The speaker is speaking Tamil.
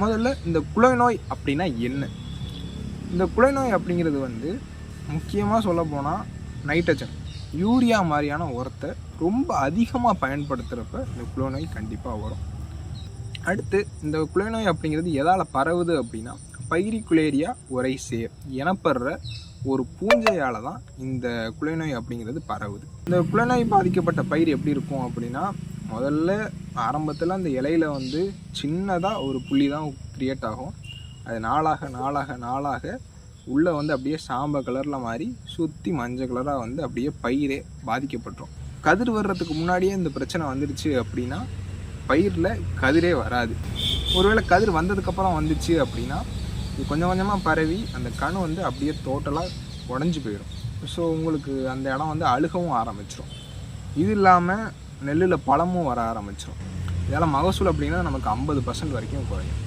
முதல்ல இந்த குலை நோய் அப்படின்னா என்ன? இந்த குலை நோய் அப்படிங்கிறது வந்து முக்கியமாக சொல்ல போனால் நைட்ரஜன் யூரியா மாதிரியான உரத்தை ரொம்ப அதிகமாக பயன்படுத்துகிறப்ப இந்த குலை நோய் கண்டிப்பாக வரும். அடுத்து இந்த குலை நோய் அப்படிங்கிறது எதால் பரவுது அப்படின்னா பைரிகுலேரியா உரை சேர் எனப்படுற ஒரு பூஞ்சையால் தான் இந்த குலைநோய் அப்படிங்கிறது பரவுது. இந்த குலைநோய் பாதிக்கப்பட்ட பயிர் எப்படி இருக்கும் அப்படின்னா முதல்ல ஆரம்பத்தில் அந்த இலையில வந்து சின்னதாக ஒரு புள்ளி தான் க்ரியேட் ஆகும். அது நாளாக நாளாக நாளாக உள்ளே வந்து அப்படியே சாம்ப கலரில் மாறி சுற்றி மஞ்சள் கலராக வந்து அப்படியே பயிரே பாதிக்கப்பட்டுரும். கதிர் வர்றதுக்கு முன்னாடியே இந்த பிரச்சனை வந்துடுச்சு அப்படின்னா பயிரில் கதிரே வராது. ஒருவேளை கதிர் வந்ததுக்கப்புறம் வந்துச்சு அப்படின்னா இது கொஞ்சம் கொஞ்சமாக பரவி அந்த கணு வந்து அப்படியே டோட்டலாக உடஞ்சி போயிடும் ஸோ உங்களுக்கு அந்த இடம் வந்து அழுகவும் ஆரம்பிச்சிடும் இது இல்லாமல் நெல்லில் பழமும் வர ஆரம்பிச்சிடும் இதெல்லாம் மகசூல் அப்படின்னா நமக்கு ஐம்பது பர்சன்ட் வரைக்கும் குறையும்.